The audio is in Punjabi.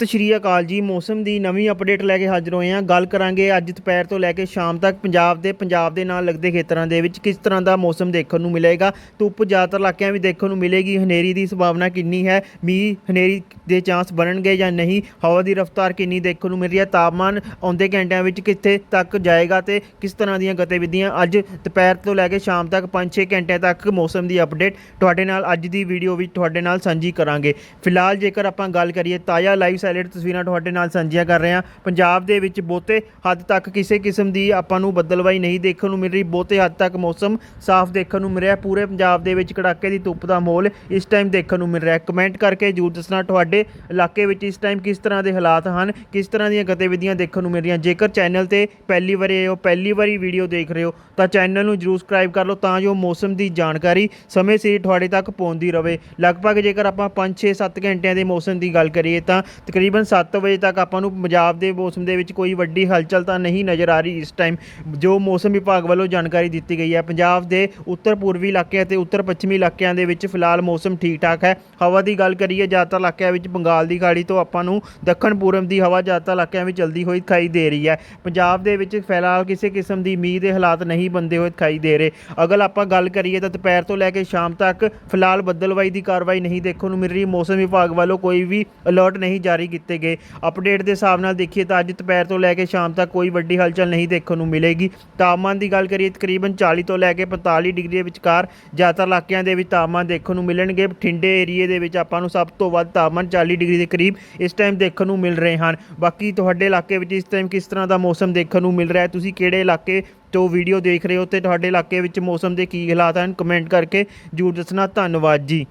ਸਤਿ ਸ਼੍ਰੀ ਅਕਾਲ ਜੀ। ਮੌਸਮ ਦੀ ਨਵੀਂ ਅਪਡੇਟ ਲੈ ਕੇ ਹਾਜ਼ਰ ਹੋਏ ਹਾਂ। ਗੱਲ ਕਰਾਂਗੇ ਅੱਜ ਦੁਪਹਿਰ ਤੋਂ ਲੈ ਕੇ ਸ਼ਾਮ ਤੱਕ ਪੰਜਾਬ ਦੇ ਪੰਜਾਬ ਦੇ ਨਾਲ ਲੱਗਦੇ ਖੇਤਰਾਂ ਦੇ ਵਿੱਚ ਕਿਸ ਤਰ੍ਹਾਂ ਦਾ ਮੌਸਮ ਦੇਖਣ ਨੂੰ ਮਿਲੇਗਾ। ਧੁੱਪ ਜ਼ਿਆਦਾਤਰ ਇਲਾਕਿਆਂ ਵਿੱਚ ਦੇਖਣ ਨੂੰ ਮਿਲੇਗੀ। ਹਨੇਰੀ ਦੀ ਸੰਭਾਵਨਾ ਕਿੰਨੀ ਹੈ? ਮੀਂਹ ਹਨੇਰੀ ਦੇ ਚਾਂਸ ਬਣਨਗੇ ਜਾਂ ਨਹੀਂ? ਹਵਾ ਦੀ ਰਫ਼ਤਾਰ ਕਿੰਨੀ ਦੇਖਣ ਨੂੰ ਮਿਲ ਰਹੀ ਹੈ? ਤਾਪਮਾਨ ਆਉਂਦੇ ਘੰਟਿਆਂ ਵਿੱਚ ਕਿੱਥੇ ਤੱਕ ਜਾਏਗਾ ਤੇ ਕਿਸ ਤਰ੍ਹਾਂ ਦੀਆਂ ਗਤੀਵਿਧੀਆਂ ਅੱਜ ਦੁਪਹਿਰ ਤੋਂ ਲੈ ਕੇ ਸ਼ਾਮ ਤੱਕ 5-6 ਘੰਟਿਆਂ ਤੱਕ ਮੌਸਮ ਦੀ ਅਪਡੇਟ ਤੁਹਾਡੇ ਨਾਲ ਅੱਜ ਦੀ ਵੀਡੀਓ ਵਿੱਚ ਤੁਹਾਡੇ ਨਾਲ ਸਾਂਝੀ ਕਰਾਂਗੇ। ਫਿਲਹਾਲ ਜੇਕਰ ਆਪਾਂ ਗੱਲ ਕਰੀਏ ਤਾਜ਼ਾ ਲਾਈਵ ਸੈਲਡ ਤਸਵੀਰਾਂ ਤੁਹਾਡੇ ਨਾਲ ਸਾਂਝੀਆਂ ਕਰ ਰਹੇ ਹਾਂ। ਪੰਜਾਬ ਦੇ ਵਿੱਚ ਬਹੁਤੇ ਹੱਦ ਤੱਕ ਕਿਸੇ ਕਿਸਮ ਦੀ ਆਪਾਂ ਨੂੰ ਬੱਦਲਵਾਈ ਨਹੀਂ ਦੇਖਣ ਨੂੰ ਮਿਲ ਰਹੀ। ਬਹੁਤੇ ਹੱਦ ਤੱਕ ਮੌਸਮ ਸਾਫ਼ ਦੇਖਣ ਨੂੰ ਮਿਲ ਰਿਹਾ। ਪੂਰੇ ਪੰਜਾਬ ਦੇ ਵਿੱਚ ਕੜਾਕੇ ਦੀ ਧੁੱਪ ਦਾ ਮਾਹੌਲ ਇਸ ਟਾਈਮ ਦੇਖਣ ਨੂੰ ਮਿਲ ਰਿਹਾ। ਕਮੈਂਟ ਕਰਕੇ ਜਰੂਰ ਦੱਸਣਾ ਤੁਹਾਡੇ ਇਲਾਕੇ ਵਿੱਚ ਇਸ ਟਾਈਮ ਕਿਸ ਤਰ੍ਹਾਂ ਦੇ ਹਾਲਾਤ ਹਨ, ਕਿਸ ਤਰ੍ਹਾਂ ਦੀਆਂ ਗਤੀਵਿਧੀਆਂ ਦੇਖਣ ਨੂੰ ਮਿਲ ਰਹੀਆਂ। ਜੇਕਰ ਚੈਨਲ ਤੇ ਪਹਿਲੀ ਵਾਰੀ ਆਏ ਹੋ, ਪਹਿਲੀ ਵਾਰੀ ਵੀਡੀਓ ਦੇਖ ਰਹੇ ਹੋ, ਤਾਂ ਚੈਨਲ ਨੂੰ ਜਰੂਰ ਸਬਸਕ੍ਰਾਈਬ ਕਰ ਲਓ ਤਾਂ ਜੋ ਮੌਸਮ ਦੀ ਜਾਣਕਾਰੀ ਸਮੇਂ ਸਿਰ ਤੁਹਾਡੇ ਤੱਕ ਪਹੁੰਚਦੀ ਰਹੇ। ਲਗਭਗ ਜੇਕਰ ਆਪਾਂ 5 6 7 ਘੰਟਿਆਂ ਦੇ ਮੌਸਮ ਦੀ ਗੱਲ ਕਰੀਏ ਤਾਂ ਤਕਰੀਬਨ 7 ਵਜੇ ਤੱਕ ਆਪਾਂ ਨੂੰ ਪੰਜਾਬ ਦੇ ਮੌਸਮ ਦੇ ਵਿੱਚ ਕੋਈ ਵੱਡੀ ਹਲਚਲ ਤਾਂ ਨਹੀਂ ਨਜ਼ਰ ਆ ਰਹੀ ਇਸ ਟਾਈਮ ਜੋ ਮੌਸਮ ਵਿਭਾਗ ਵੱਲੋਂ ਜਾਣਕਾਰੀ ਦਿੱਤੀ ਗਈ ਹੈ, ਪੰਜਾਬ ਦੇ ਉੱਤਰ ਪੂਰਬੀ ਇਲਾਕਿਆਂ ਤੇ ਉੱਤਰ ਪੱਛਮੀ ਇਲਾਕਿਆਂ ਦੇ ਵਿੱਚ ਫਿਲਹਾਲ ਮੌਸਮ ਠੀਕ ਠਾਕ ਹੈ। ਹਵਾ ਦੀ ਗੱਲ ਕਰੀਏ, ਜ਼ਿਆਦਾਤਰ ਇਲਾਕਿਆਂ ਵਿੱਚ ਬੰਗਾਲ ਦੀ ਖਾੜੀ ਤੋਂ ਆਪਾਂ ਨੂੰ ਦੱਖਣ ਪੂਰਬ ਦੀ ਹਵਾ ਜ਼ਿਆਦਾਤਰ ਇਲਾਕਿਆਂ ਵਿੱਚ ਚਲਦੀ ਹੋਈ ਦਿਖਾਈ ਦੇ ਰਹੀ ਹੈ। ਪੰਜਾਬ ਦੇ ਵਿੱਚ ਫਿਲਹਾਲ ਕਿਸੇ ਕਿਸਮ ਦੀ ਮੀਂਹ ਦੇ ਹਾਲਾਤ ਨਹੀਂ ਬੰਦੇ ਹੋਏ ਦਿਖਾਈ ਦੇ ਰਹੇ। ਅਗਰ ਆਪਾਂ ਗੱਲ ਕਰੀਏ ਤਾਂ ਦੁਪਹਿਰ ਤੋਂ ਲੈ ਕੇ ਸ਼ਾਮ ਤੱਕ ਫਿਲਹਾਲ ਬੱਦਲਵਾਈ ਦੀ ਕਾਰਵਾਈ ਨਹੀਂ ਦੇਖਣ ਨੂੰ ਮਿਲ ਰਹੀ। ਮੌਸਮ ਵਿਭਾਗ ਵੱਲੋਂ ਕੋਈ ਵੀ ਅਲਰਟ ਨਹੀਂ ਜਾਰੀ ਕੀਤੇ ਗਏ। ਅਪਡੇਟ ਦੇ ਹਿਸਾਬ ਨਾਲ ਦੇਖੀਏ ਤਾਂ ਅੱਜ ਦੁਪਹਿਰ ਤੋਂ ਲੈ ਕੇ ਸ਼ਾਮ ਤੱਕ ਕੋਈ ਵੱਡੀ ਹਲਚਲ ਨਹੀਂ ਦੇਖਣ ਨੂੰ ਮਿਲੇਗੀ। ਤਾਪਮਾਨ ਦੀ ਗੱਲ ਕਰੀਏ, ਤਕਰੀਬਨ 40 ਤੋਂ ਲੈ ਕੇ 45 ਡਿਗਰੀ ਦੇ ਵਿਚਕਾਰ ਜ਼ਿਆਦਾਤਰ ਇਲਾਕਿਆਂ ਦੇ ਵਿੱਚ ਤਾਪਮਾਨ ਦੇਖਣ ਨੂੰ ਮਿਲਣਗੇ। ਬਠਿੰਡੇ ਏਰੀਏ ਦੇ ਵਿੱਚ ਆਪਾਂ ਨੂੰ ਸਭ ਤੋਂ ਵੱਧ ਤਾਪਮਾਨ 40 ਡਿਗਰੀ ਦੇ ਕਰੀਬ ਇਸ ਟਾਈਮ ਦੇਖਣ ਨੂੰ ਮਿਲ ਰਹੇ ਹਨ। ਬਾਕੀ ਤੁਹਾਡੇ ਇਲਾਕੇ ਵਿੱਚ ਇਸ ਟਾਈਮ ਕਿਸ ਤਰ੍ਹਾਂ ਦਾ ਮੌਸਮ ਦੇਖਣ ਨੂੰ ਮਿਲ ਰਿਹਾ ਹੈ, ਤੁਸੀਂ ਕਿਹੜੇ ਇਲਾਕੇ ਤੋਂ ਵੀਡੀਓ ਦੇਖ ਰਹੇ ਹੋ ਤੇ ਤੁਹਾਡੇ ਇਲਾਕੇ ਵਿੱਚ ਮੌਸਮ ਦੇ ਕੀ ਹਾਲਾਤ ਹਨ ਕਮੈਂਟ ਕਰਕੇ ਜਰੂਰ ਦੱਸਣਾ। ਧੰਨਵਾਦ ਜੀ।